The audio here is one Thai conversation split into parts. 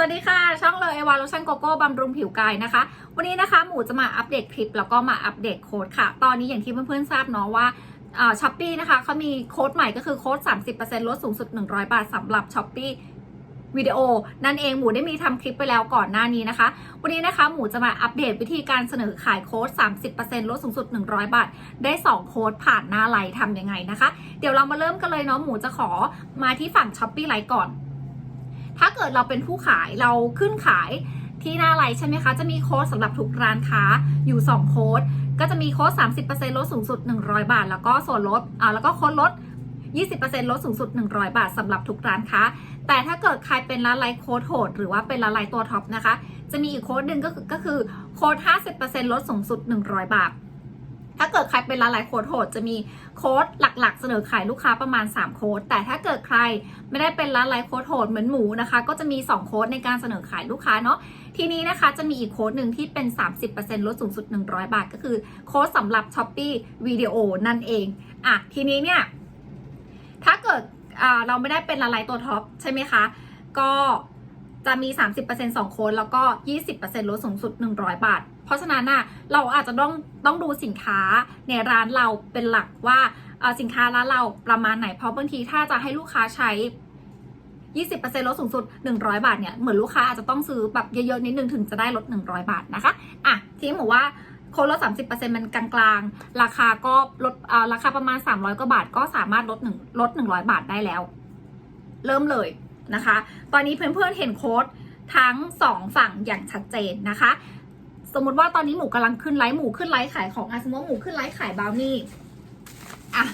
สวัสดีค่ะ ช่องเลยเอวาโลชั่นโกโก้บำรุงผิวกายนะคะ วันนี้นะคะหมูจะมาอัปเดตคลิปแล้วก็มาอัปเดตโค้ดค่ะ ตอนนี้อย่างที่เพื่อนๆทราบเนาะว่าช้อปปี้นะคะเขามีโค้ดใหม่ก็คือโค้ด 30%ลดสูงสุด 100 บาทสำหรับช้อปปี้วิดีโอ นั่นเองหมูได้มีทำคลิปไปแล้วก่อนหน้านี้นะคะ วันนี้นะคะหมูจะมาอัปเดตวิธีการเสนอขายโค้ด 30%ลดสูงสุด 100 บาท ได้ 2 โค้ดผ่านหน้าไลน์ทำยังไงนะคะ เดี๋ยวเรามาเริ่มกันเลยเนาะหมูจะขอมาที่ฝั่งช้อปปี้ไลน์ก่อน ถ้าเกิดเราเป็นผู้ขายเราขึ้นขายที่หน้าไลน์ใช่ไหมคะ จะมีโค้ดสำหรับทุกร้านค้าอยู่ 2 โค้ด ก็จะมีโค้ด 30%ลดสูงสุด 100 บาท แล้วก็ส่วนลดอ่าแล้วก็โค้ดลด 20%ลดสูงสุด 100 บาทสำหรับทุกร้านค้า แต่ถ้าเกิดใครเป็นร้านไลน์โค้ดโหด หรือว่าเป็นร้านไลน์ตัวท็อปนะคะ จะมีอีกโค้ดหนึ่งก็คือก็คือโค้ด 50%ลดสูงสุด 100 บาท ถ้าเกิดใครเป็นร้านไลน์โค้ดโหดจะมีโค้ดหลักๆ เสนอขายลูกค้าประมาณ 3 โค้ดแต่ถ้าเกิดใครไม่ได้เป็นร้านไลน์โค้ดโหดเหมือนหมูนะคะ ก็จะมี 2 โค้ดในการเสนอขายลูกค้าเนาะทีนี้นะคะจะมีอีกโค้ดหนึ่งที่เป็น 30%ลดสูงสุด 100 บาท ก็คือโค้ดสำหรับ s h อ p e e วิดีโอนั่นเองอะทีนี้เนี่ยถ้าเกิดเราไม่ได้เป็นละลายตัวท็อปใช่ไหมคะ ก็ จะมี 30% 2โค้ดแล้วก็ 20%ลดสูงสุด 100 บาท เพราะฉะนั้นน่ะเราอาจจะต้องต้องดูสินค้าในร้านเราเป็นหลักว่าสินค้าร้านเราประมาณไหน เพราะบางทีถ้าจะให้ลูกค้าใช้ 20%ลดสูงสุด 100 บาทเนี่ย เหมือนลูกค้าอาจจะต้องซื้อแบบเยอะๆ นิดนึงถึงจะได้ลด 100 บาทนะคะ อะ ทีนี้หมูว่าโค้ดลด 30%มันกลางๆ ราคาก็ลดราคาประมาณ 300 กว่าบาทก็สามารถลด1ลด 100 บาทได้แล้ว เริ่มเลย นะคะ ตอนนี้เพื่อนๆเห็นโค้ดทั้ง 2 ฝั่งอย่างชัดเจนนะคะ สมมติว่าตอนนี้หมูกำลังขึ้นไลฟ์หมูขึ้นไลฟ์ขายของอสมมติว่าหมูขึ้นไลฟ์ขายบราวนี่อะ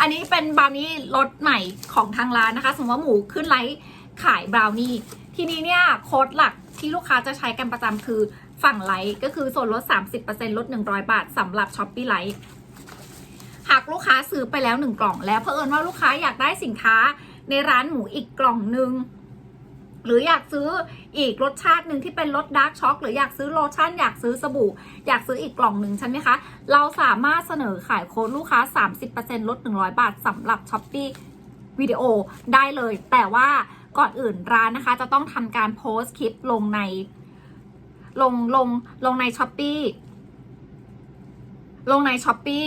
อันนี้เป็นบราวนี่รสใหม่ของทางร้านนะคะ สมมติว่าหมูขึ้นไลฟ์ขายบราวนี่ทีนี้เนี่ยโค้ดหลักที่ลูกค้าจะใช้กันประจำคือฝั่งไลฟ์ก็คือส่วนลด 30%ลด 100 บาทสำหรับช้อปปี้ไลฟ์หากลูกค้าซื้อไปแล้ว 1 กล่อง แล้วเผอิญว่าลูกค้าอยากได้สินค้า ในร้านหมูอีกกล่องหนึ่งหรืออยากซื้ออีกรสชาติหนึ่งที่เป็นรสดาร์กช็อกหรืออยากซื้อโลชั่น อยากซื้อสบู่ อยากซื้ออีกกล่องหนึ่งใช่ไหมคะ เราสามารถเสนอขายโค้ดลูกค้า 30%ลด 100 บาทสำหรับช้อปปี้วิดีโอได้เลย แต่ว่าก่อนอื่นร้านนะคะ จะต้องทำการโพสต์คลิปลงใน ลงลงลงในช้อปปี้ลงในช้อปปี้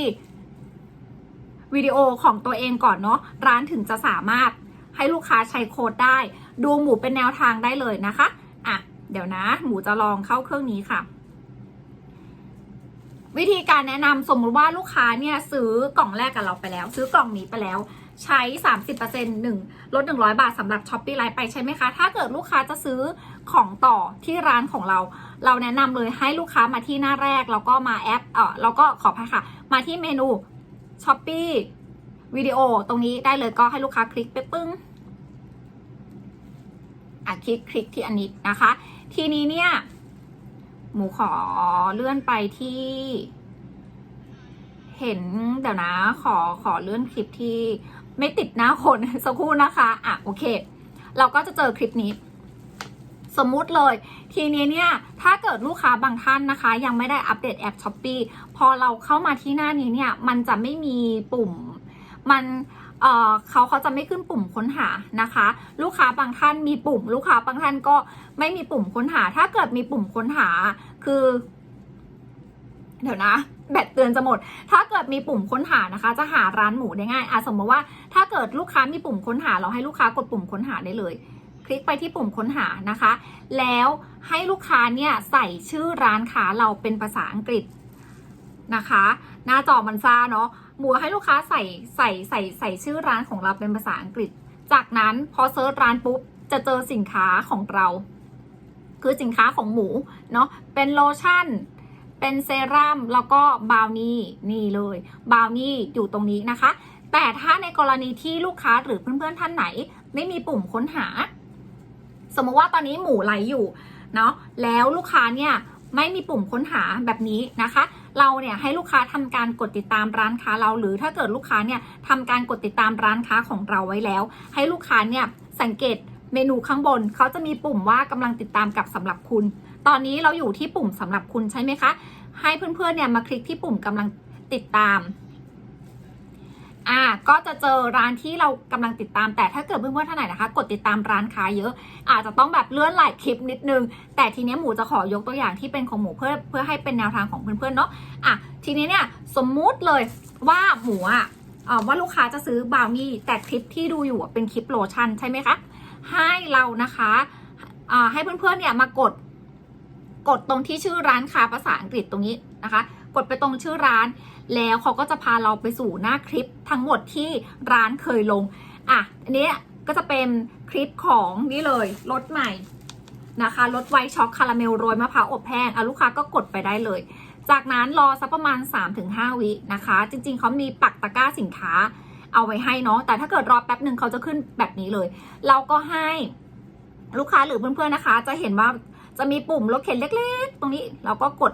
วิดีโอของตัวเองก่อนเนาะร้านถึงจะสามารถ ให้ลูกค้าใช้โค้ดได้ ดูหมูเป็นแนวทางได้เลยนะคะอะเดี๋ยวนะ หมูจะลองเข้าเครื่องนี้ค่ะ วิธีการแนะนำสมมุติว่าลูกค้าเนี่ยซื้อกล่องแรกกับเราไปแล้ว ซื้อกล่องนี้ไปแล้ว ใช้ 30%หนึ่งลด 100 บาทสำหรับช้อปปี้ไลฟ์ไปใช่ไหมคะ ถ้าเกิดลูกค้าจะซื้อของต่อที่ร้านของเรา เราแนะนำเลยให้ลูกค้ามาที่หน้าแรก แล้วก็มาแอปเออแล้วก็ขอพายค่ะ มาที่เมนูช้อปปี้วิดีโอตรงนี้ได้เลยก็ให้ลูกค้าคลิกไปปึ้ง อะคลิกคลิกที่อันนี้นะคะ ทีนี้เนี่ย หมูขอเลื่อนไปที่ เห็นเดี๋ยวนะ ขอขอเลื่อนคลิปที่ไม่ติดหน้าคนสักครู่นะคะอะโอเค เราก็จะเจอคลิปนี้ สมมุติเลย ทีนี้เนี่ย ถ้าเกิดลูกค้าบางท่านนะคะ ยังไม่ได้อัปเดตแอปช้อปปีพอเราเข้ามาที่หน้านี้เนี่ย มันจะไม่มีปุ่ม มัน เขาเขาจะไม่ขึ้นปุ่มค้นหานะคะ ลูกค้าบางท่านมีปุ่ม ลูกค้าบางท่านก็ไม่มีปุ่มค้นหา ถ้าเกิดมีปุ่มค้นหาคือ เดี๋ยวนะแบตเตือนจะหมด ถ้าเกิดมีปุ่มค้นหานะคะ จะหาร้านหมูได้ง่ายอะสมมติว่าถ้าเกิดลูกค้ามีปุ่มค้นหา เราให้ลูกค้ากดปุ่มค้นหาได้เลย คลิกไปที่ปุ่มค้นหานะคะ แล้วให้ลูกค้าเนี่ยใส่ชื่อร้านค้าเราเป็นภาษาอังกฤษนะคะ หน้าจอมันซ่าเนาะ หมูให้ลูกค้าใส่ใส่ใส่ใส่ชื่อร้านของเราเป็นภาษาอังกฤษ จากนั้นพอเซิร์ชร้านปุ๊บจะเจอสินค้าของเรา คือสินค้าของหมูเนาะเป็นโลชั่น เป็นเซรั่มแล้วก็บาวนี่นี่เลยบาวนี่อยู่ตรงนี้นะคะ แต่ถ้าในกรณีที่ลูกค้าหรือเพื่อนๆท่านไหน ไม่มีปุ่มค้นหา สมมติว่าตอนนี้หมูไหลอยู่เนาะแล้วลูกค้าเนี่ย ไม่มีปุ่มค้นหาแบบนี้นะคะ เราเนี่ยให้ลูกค้าทำการกดติดตามร้านค้าเรา หรือถ้าเกิดลูกค้าเนี่ยทำการกดติดตามร้านค้าของเราไว้แล้ว ให้ลูกค้าเนี่ยสังเกตเมนูข้างบนเขาจะมีปุ่มว่ากำลังติดตามกับสำหรับคุณ ตอนนี้เราอยู่ที่ปุ่มสำหรับคุณใช่ไหมคะ ให้เพื่อนๆเนี่ยมาคลิกที่ปุ่มกำลังติดตาม อ่าก็จะเจอร้านที่เรากำลังติดตามแต่ถ้าเกิดเพื่อนๆท่านไหนนะคะ กดติดตามร้านค้าเยอะ อาจจะต้องแบบเลื่อนหลายคลิปนิดนึง แต่ทีนี้หมูจะขอยกตัวอย่างที่เป็นของหมูเพื่อเพื่อให้เป็นแนวทางของเพื่อนๆเนาะอะทีนี้เนี่ยสมมุติเลยว่าหมูอะว่าลูกค้าจะซื้อบาวนี่แต่คลิปที่ดูอยู่เป็นคลิปโลชั่นใช่ไหมคะให้เรานะคะอ่าให้เพื่อนๆเนี่ยมากดกดตรงที่ชื่อร้านค้าภาษาอังกฤษตรงนี้นะคะ กดไปตรงชื่อร้าน แล้วเขาก็จะพาเราไปสู่หน้าคลิปทั้งหมดที่ร้านเคยลง อะอันนี้ก็จะเป็นคลิปของนี่เลยรสใหม่นะคะรสไวช็อกคาราเมลโรยมะพร้าวอบแห้งอะลูกค้าก็กดไปได้เลย จากนั้นรอสักประมาณ 3-5 วินะคะ จริง ๆเขามีปักตะกร้าสินค้าเอาไว้ให้เนาะแต่ถ้าเกิดรอแป๊บหนึ่งเขาจะขึ้นแบบนี้เลย เราก็ให้ลูกค้าหรือเพื่อนๆนะคะ จะเห็นว่าจะมีปุ่มรถเข็นเล็ก ๆ ตรงนี้เราก็กด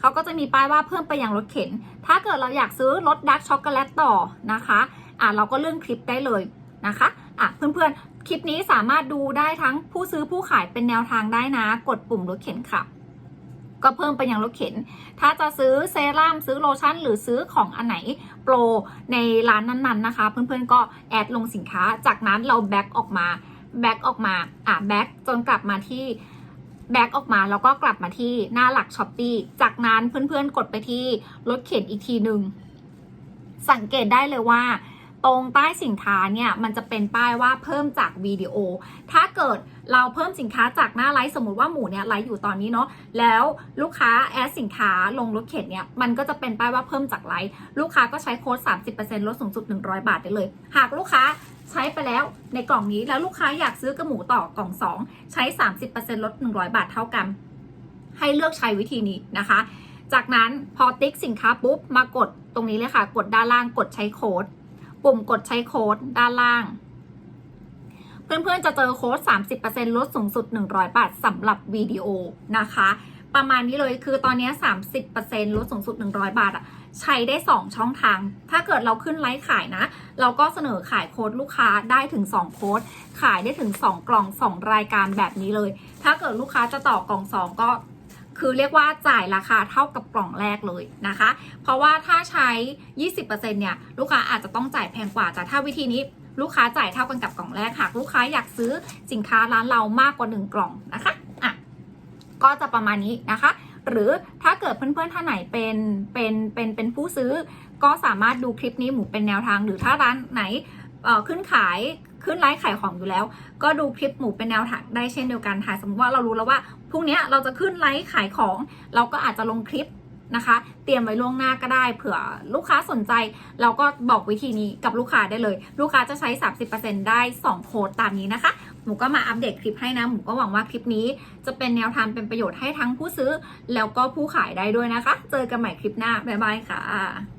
เขาก็จะมีป้ายว่าเพิ่มไปยังรถเข็น ถ้าเกิดเราอยากซื้อรสดาร์กช็อกโกแลตต่อนะคะอะเราก็เลื่อนคลิปได้เลยนะคะอะเพื่อนๆ คลิปนี้สามารถดูได้ทั้งผู้ซื้อผู้ขายเป็นแนวทางได้นะ กดปุ่มรถเข็นค่ะ ก็เพิ่มไปยังรถเข็น ถ้าจะซื้อเซรั่มซื้อโลชั่น หรือซื้อของอันไหนโปรในร้านนั้นๆนะคะ เพื่อนๆก็แอดลงสินค้า จากนั้นเราแบ็กออกมาแบ็กออกมาอะแบ็กจนกลับมาที่ แบ็กออกมาแล้วก็กลับมาที่หน้าหลักช้อปปีจากนั้นเพื่อนๆกดไปที่รถเข็นอีกทีหนึ่งสังเกตได้เลยว่า ตรงใต้สินค้าเนี่ยมันจะเป็นป้ายว่าเพิ่มจากวิดีโอ ถ้าเกิดเราเพิ่มสินค้าจากหน้าไลฟ์สมมติว่าหมูเนี่ยไลฟ์อยู่ตอนนี้เนาะแล้วลูกค้าแอดสินค้าลงรถเข็นเนี่ยมันก็จะเป็นป้ายว่าเพิ่มจากไลฟ์ลูกค้าก็ใช้โค้ด 30%ลดสูงสุด 100 บาทได้เลย หากลูกค้า ใช้ไปแล้วในกล่องนี้แล้วลูกค้าอยากซื้อกระหมูต่อกล่อง 2 ใช้ 30%ลด 100 บาทเท่ากัน ให้เลือกใช้วิธีนี้นะคะ จากนั้นพอติ๊กสินค้าปุ๊บมากดตรงนี้เลยค่ะ กดด้านล่างกดใช้โค้ด ปุ่มกดใช้โค้ดด้านล่าง เพื่อนๆจะเจอโค้ด 30%ลดสูงสุด 100 บาทสำหรับวิดีโอนะคะ ประมาณนี้เลยคือตอนนี้ 30%ลดสูงสุด 100 บาทอะใช้ได้ 2 ช่องทาง ถ้าเกิดเราขึ้นไลฟ์ขายนะ เราก็เสนอขายโค้ดลูกค้าได้ถึง 2 โค้ด ขายได้ถึง 2 กล่อง 2 รายการแบบนี้เลย ถ้าเกิดลูกค้าจะต่อกล่อง 2 ก็คือเรียกว่าจ่ายราคาเท่ากับกล่องแรกเลยนะคะ เพราะว่าถ้าใช้ 20%เนี่ยลูกค้าอาจจะต้องจ่ายแพงกว่าแต่ถ้าวิธีนี้ลูกค้าจ่ายเท่ากันกับกล่องแรกหากลูกค้าอยากซื้อสินค้าร้านเรามากกว่า 1 กล่องนะคะอะ ก็จะประมาณนี้นะคะ หรือถ้าเกิดเพื่อนๆท่านไหนเป็นเป็นเป็นเป็นผู้ซื้อ ก็สามารถดูคลิปนี้หมูเป็นแนวทาง หรือถ้าร้านไหนเอ่อขึ้นขายขึ้นไลฟ์ขายของอยู่แล้ว ก็ดูคลิปหมูเป็นแนวทางได้เช่นเดียวกันค่ะสมมติว่าเรารู้แล้วว่าพรุ่งนี้เราจะขึ้นไลฟ์ขายของ เราก็อาจจะลงคลิปนะคะ เตรียมไว้ล่วงหน้าก็ได้เผื่อลูกค้าสนใจ เราก็บอกวิธีนี้กับลูกค้าได้เลย ลูกค้าจะใช้ 30%ได้ 2 โค้ดตามนี้นะคะ หมูก็มาอัปเดตคลิปให้นะ หมูก็หวังว่าคลิปนี้จะเป็นแนวทางเป็นประโยชน์ให้ทั้งผู้ซื้อ แล้วก็ผู้ขายได้ด้วยนะคะ เจอกันใหม่คลิปหน้า บ๊ายบายค่ะ